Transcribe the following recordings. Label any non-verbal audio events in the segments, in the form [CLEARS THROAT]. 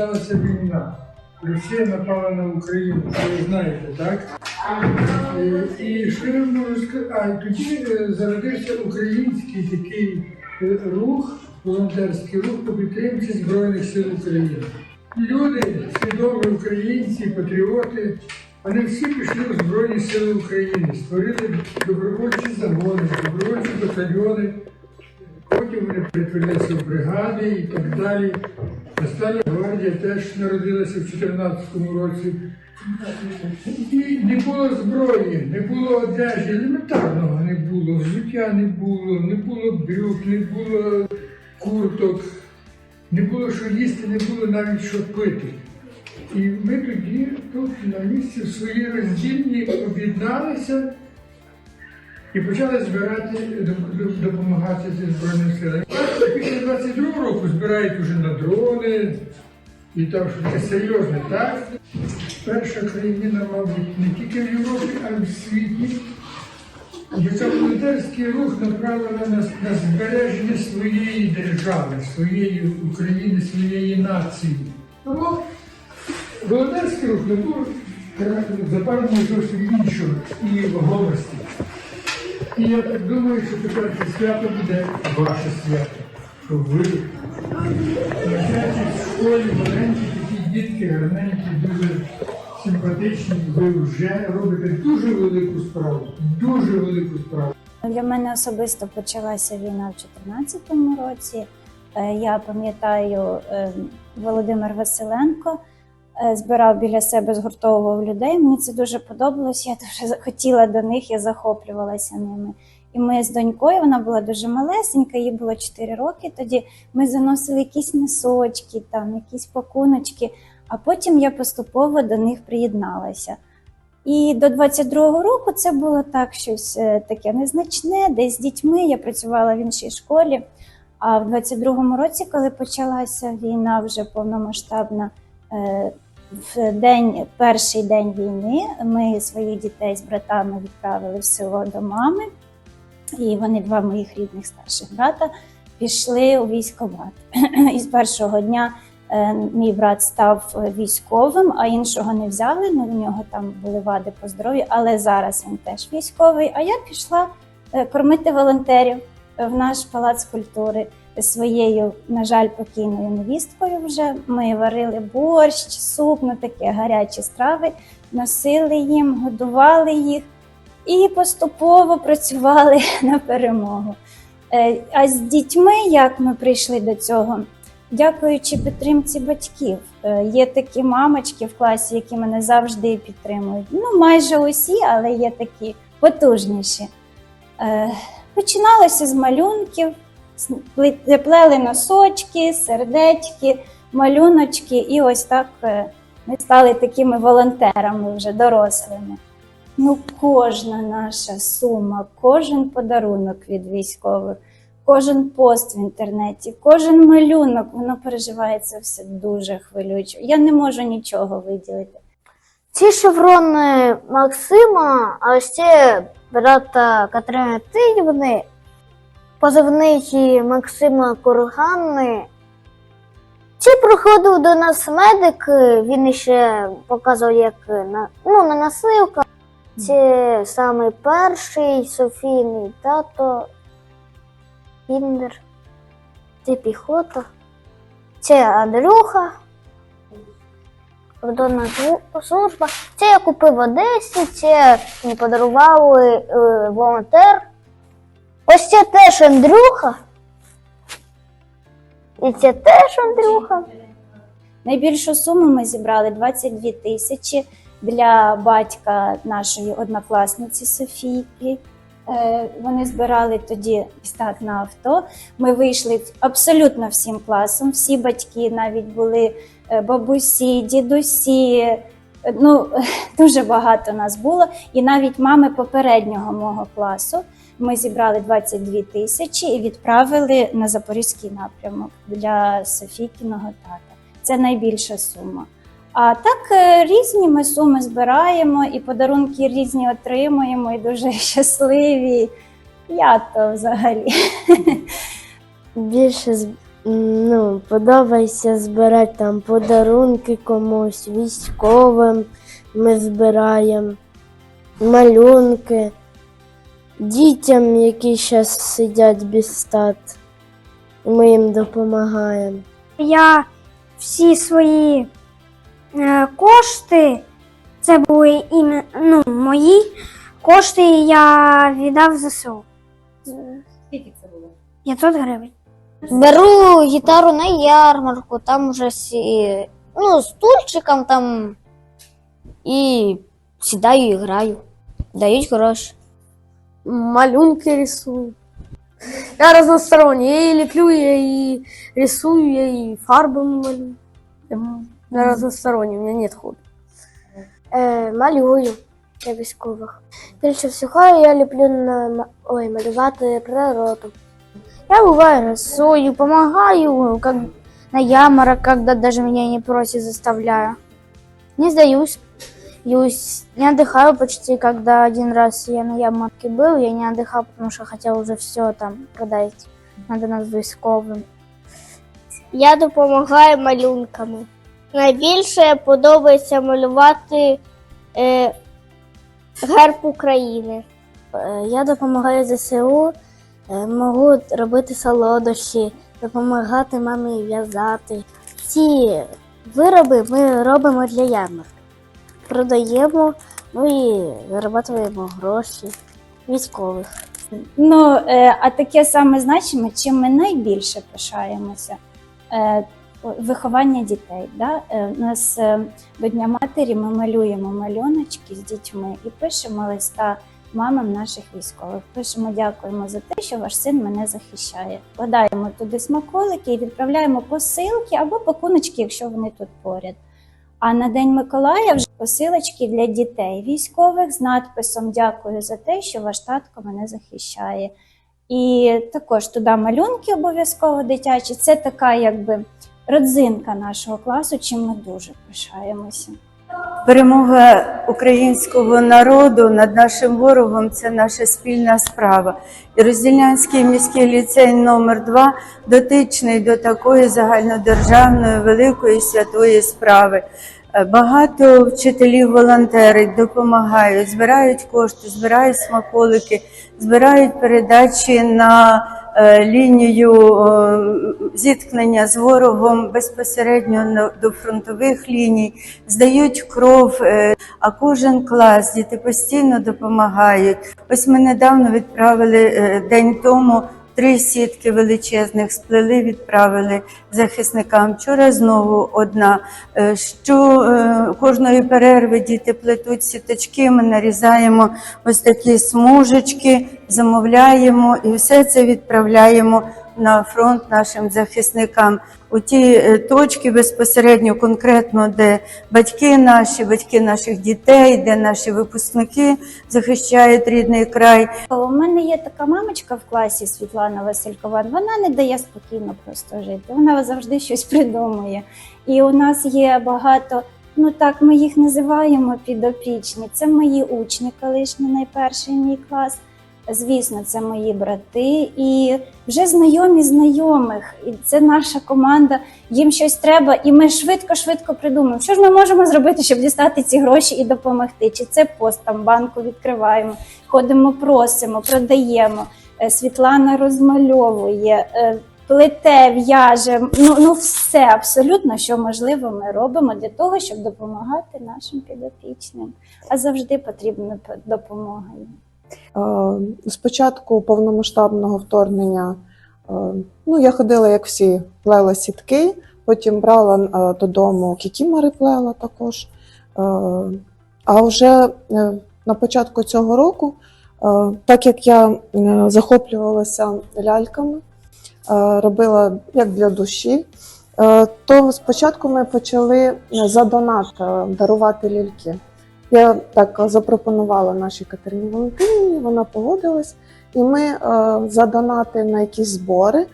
почалася війна. Росія напала на Україну, ви знаєте, так? І що я можу сказати? А тоді е, зародився український такий е, рух, волонтерський рух по підтримці Збройних сил України. Люди, свідомі українці, патріоти, вони всі пішли в Збройні Сили України, створили добровольчі загони, добровольчі батальйони. Потім вони перетворилися в бригади і так далі. Настальна гвардія теж народилася в 2014 році. І не було зброї, не було одежі, елементарного не було, взуття не було, не було брюк, не було курток, не було що їсти, не було навіть що пити. І ми тоді тут на місці в своїй роздільні об'єдналися і почали збирати, доп- доп- допомагати зі Збройним силам. Після 22 року збирають уже на дрони, і там що таке серйозне, так? Перша країна, мабуть, не тільки в Європі, а й в світі, яка волонтерський рух направлена на, на збереження своєї держави, своєї України, своєї нації. Тому волонтерський рух не був запевнений зовсім іншого і вагомості. І я так думаю, що тепер це свято буде ваше свято. Що ви навчаєтесь в школі маленькі такі дітки, гарненькі, дуже симпатичні. Ви вже робите дуже велику справу. Дуже велику справу. Для мене особисто почалася війна в 2014 році. Е, Я пам'ятаю, е, Володимир Василенко збирав біля себе, згуртовував людей. Мені це дуже подобалось. Я дуже хотіла до них, я захоплювалася ними. І ми з донькою, вона була дуже малесенька, їй було 4 роки. Тоді ми заносили якісь носочки, там якісь пакуночки, а потім я поступово до них приєдналася. І до 22-го року це було так щось е, таке незначне, десь з дітьми. Я працювала в іншій школі. А в 22-му році, коли почалася війна вже повномасштабна, е, в день, перший день війни, ми своїх дітей з братами відправили в село до мами, і вони, два моїх рідних старших брата, пішли у військкомат. [CLEARS THROAT] І з першого дня Е, Мій брат став е, військовим, а іншого не взяли. Ну, у нього там були вади по здоров'ю, але зараз він теж військовий. А я пішла е, кормити волонтерів в наш палац культури своєю, на жаль, покійною невісткою. Вже ми варили борщ, суп, ну таке гарячі страви, носили їм, годували їх і поступово працювали [LAUGHS] на перемогу. Е, А з дітьми, як ми прийшли до цього? Дякуючи підтримці батьків. Е, Є такі мамочки в класі, які мене завжди підтримують. Ну, майже усі, але є такі потужніші. Е, Починалося з малюнків, плели носочки, сердечки, малюночки, і ось так е, ми стали такими волонтерами вже дорослими. Ну, кожна наша сума, кожен подарунок від військових кожен пост в інтернеті, кожен малюнок, воно переживається все дуже хвилююче. Я не можу нічого виділити. Ці шеврони Максима, а ці брата Катерини Тидівни, позивники Максима Курганни. Ці приходив до нас медик, він ще показував, як на, ну, на носилках. Це саме перший Софійний тато, Кіндер, це піхота, це Андрюха, кордонна служба. Це я купив в Одесі, це мені подарували е, волонтер. Ось це теж Андрюха. І це теж Андрюха. Найбільшу суму ми зібрали 22 тисячі для батька нашої однокласниці Софійки. Е, Вони збирали тоді ось так на авто. Ми вийшли абсолютно всім класом. Всі батьки навіть були е, бабусі, дідусі. Е, Ну, [LAUGHS] дуже багато нас було. І навіть мами попереднього мого класу. Ми зібрали 22 тисячі і відправили на запорізький напрямок для Софійкіного тата. Це найбільша сума. А так е, різні ми суми збираємо і подарунки різні отримуємо, і дуже [LAUGHS] щасливі. Я то взагалі. Більше Ну, подобається збирати там подарунки комусь, військовим ми збираємо, малюнки, дітям, які зараз сидять без стат. Ми їм допомагаємо. Я всі свої е, кошти, це були іме, ну, мої кошти, я віддав ЗСУ. Скільки це було? 500 гривень. Беру гітару на ярмарку, там уже сі... ну, стульчиком там і сідаю і граю. Дають гроші. Малюнки рисую. Я разносторонний. Я и леплю, я и рисую, я и фарбами малюю. Я разносторонний, у меня нет хобби. Е, малюю для військових. Більше всього я люблю на, ой, малювати природу. Я бываю рисую, помогаю, как на ярмарок, когда даже меня не просят, заставляю. Не сдаюсь. Юсь, не отдыхаю почти, когда один раз я на ярмарке был, я не отдыхал, потому что хотел уже все там продать. Надо нас військовим. Я допомагаю малюнками. Найбільше подобається малювати е, герб України. Е, Я допомагаю ЗСУ, е, можу робити солодощі, допомагати мамі в'язати. Ці вироби ми робимо для ярмарки. Продаємо, ну і заробляємо гроші військових. Ну, е, а таке саме значиме, чим ми найбільше пишаємося. Е, Виховання дітей. Да? Е, У нас до Дня матері ми малюємо малюночки з дітьми і пишемо листа мамам наших військових. Пишемо дякуємо за те, що ваш син мене захищає. Вкладаємо туди смаколики і відправляємо посилки або пакуночки, якщо вони тут поряд. А на День Миколая вже посилочки для дітей військових з надписом Дякую за те, що ваш татко мене захищає. І також туди малюнки обов'язково дитячі. Це така якби родзинка нашого класу, чим ми дуже пишаємося. Перемога українського народу над нашим ворогом це наша спільна справа. І Розділянський міський ліцей номер 2 дотичний до такої загальнодержавної великої святої справи. Е, Багато вчителів волонтерів допомагають, збирають кошти, збирають смаколики, збирають передачі на лінію е, зіткнення з ворогом безпосередньо до фронтових ліній, здають кров, е, а кожен клас діти постійно допомагають. Ось ми недавно відправили е, день тому. Три сітки величезних сплели, відправили захисникам. Вчора знову одна. Е, Що е, кожної перерви діти плетуть сіточки, ми нарізаємо ось такі смужечки, замовляємо і все це відправляємо на фронт нашим захисникам. У ті е, точки безпосередньо конкретно, де батьки наші, батьки наших дітей, де наші випускники захищають рідний край. У мене є така мамочка в класі Світлана Василькова. Вона не дає спокійно просто жити. Вона завжди щось придумує. І у нас є багато. Ну так, ми їх називаємо підопічні. Це мої учні, колишні найперший мій клас. Звісно, це мої брати і вже знайомі знайомих. І це наша команда. Їм щось треба, і ми швидко-швидко придумаємо, що ж ми можемо зробити, щоб дістати ці гроші і допомогти. Чи це пост там банку відкриваємо, ходимо, просимо, продаємо. Е, Світлана розмальовує, е, плете, в'яже. Ну, ну все абсолютно, що можливо, ми робимо для того, щоб допомагати нашим підопічним. А завжди потрібна допомога. Е, Спочатку повномасштабного вторгнення е, ну, я ходила, як всі, плела сітки, потім брала е, додому кікімори плела також. Е, А вже е, на початку цього року, е, так як я е, захоплювалася ляльками, е, робила як для душі, е, то спочатку ми почали за донат е, дарувати ляльки. Я так запропонувала нашій Катерині Валентинівні, вона погодилась, і ми е, за донати на якісь збори е,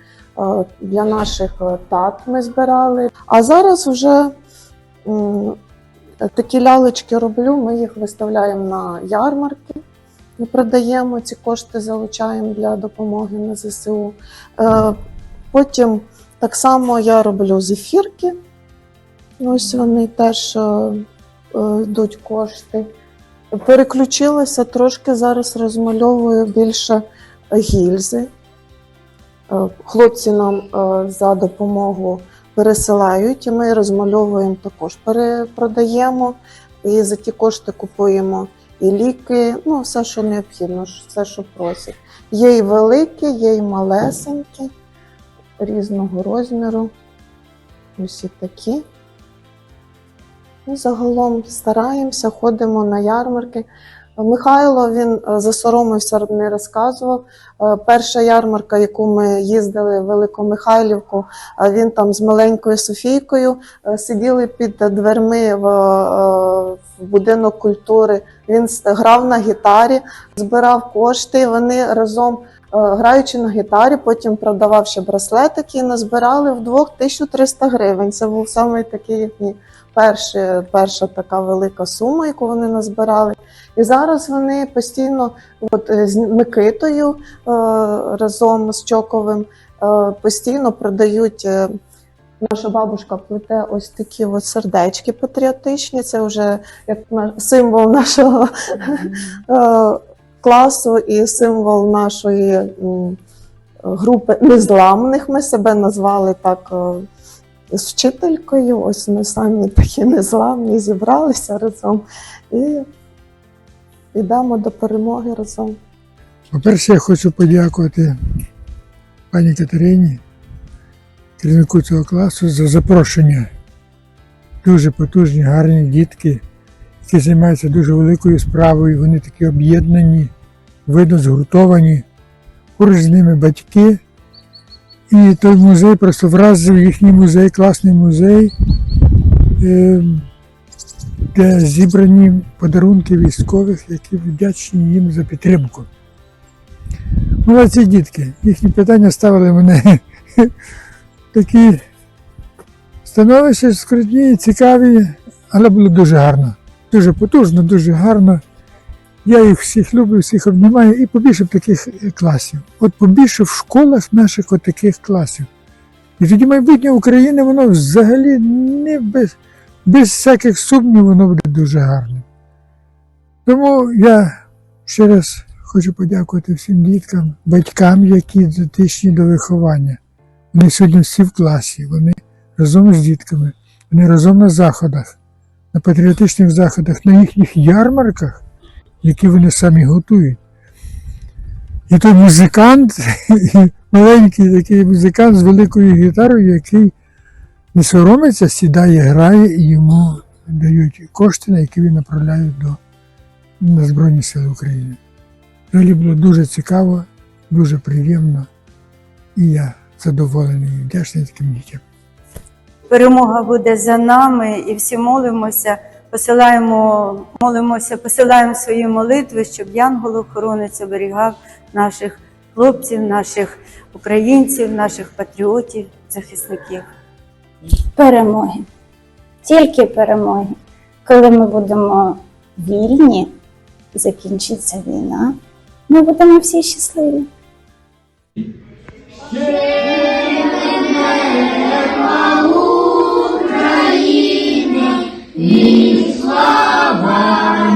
для наших е, тат ми збирали. А зараз вже такі лялечки роблю, ми їх виставляємо на ярмарки. Ми продаємо ці кошти, залучаємо для допомоги на ЗСУ. Потім Так само я роблю зефірки. Ось вони теж йдуть кошти. Переключилася трошки зараз розмальовую більше гільзи. Е, Хлопці нам е, за допомогу пересилають, і ми розмальовуємо також. Перепродаємо і за ті кошти купуємо і ліки, ну все, що необхідно, все, що просять. Є і великі, є і малесенькі, різного розміру. Ось і такі. І загалом стараємося, ходимо на ярмарки. Михайло він е, засоромився, не розказував. Е, Перша ярмарка, яку ми їздили в Великомихайлівку, е, він там з маленькою Софійкою сиділи під дверми в, в будинок культури. Він грав на гітарі, збирав кошти. Вони разом граючи на гітарі, потім продавав ще браслетики і назбирали вдвох 1300 гривень. Це був саме такий перший, перша така велика сума, яку вони назбирали. І зараз вони постійно, от е, з Микитою е, разом з Чоковим, е, постійно продають. Наша бабушка плете ось такі от сердечки патріотичні. Це вже як символ нашого класу і символ нашої групи незламних. Ми себе назвали так з вчителькою. Ось ми самі такі незламні, зібралися разом і йдемо до перемоги разом. По-перше, я хочу подякувати пані Катерині, керівнику цього класу, за запрошення. Дуже потужні, гарні дітки, які займаються дуже великою справою. Вони такі об'єднані, видно згуртовані. Поруч з ними батьки. І той музей просто вразив їхній музей, класний музей, е, де зібрані подарунки військових, які вдячні їм за підтримку. Молодці дітки, їхні питання ставили мене [LAUGHS] такі становища скрутні, цікаві, але було дуже гарно. Дуже потужно, дуже гарно. Я їх всіх люблю, всіх обнімаю і побільше таких е, класів. От побільше в школах наших таких класів. І тоді майбутнє України, воно взагалі не без, без всяких сумнів, воно буде дуже гарним. Тому я ще раз хочу подякувати всім діткам, батькам, які дотичні до виховання. Вони сьогодні всі в класі, вони разом з дітками, вони разом на заходах, на патріотичних заходах, на їхніх ярмарках, які вони самі готують. І той музикант, [LAUGHS] маленький такий музикант з великою гітарою, який не соромиться, сідає, грає і йому дають кошти, на які він направляє до на Збройні Сили України. Взагалі було дуже цікаво, дуже приємно, і я задоволений і вдячний таким дітям. Перемога буде за нами, і всі молимося, посилаємо, молимося, посилаємо свої молитви, щоб янгол охоронець оберігав наших хлопців, наших українців, наших патріотів, захисників. Перемоги, тільки перемоги. Коли ми будемо вільні, закінчиться війна, ми будемо всі щасливі. Україна, Allahu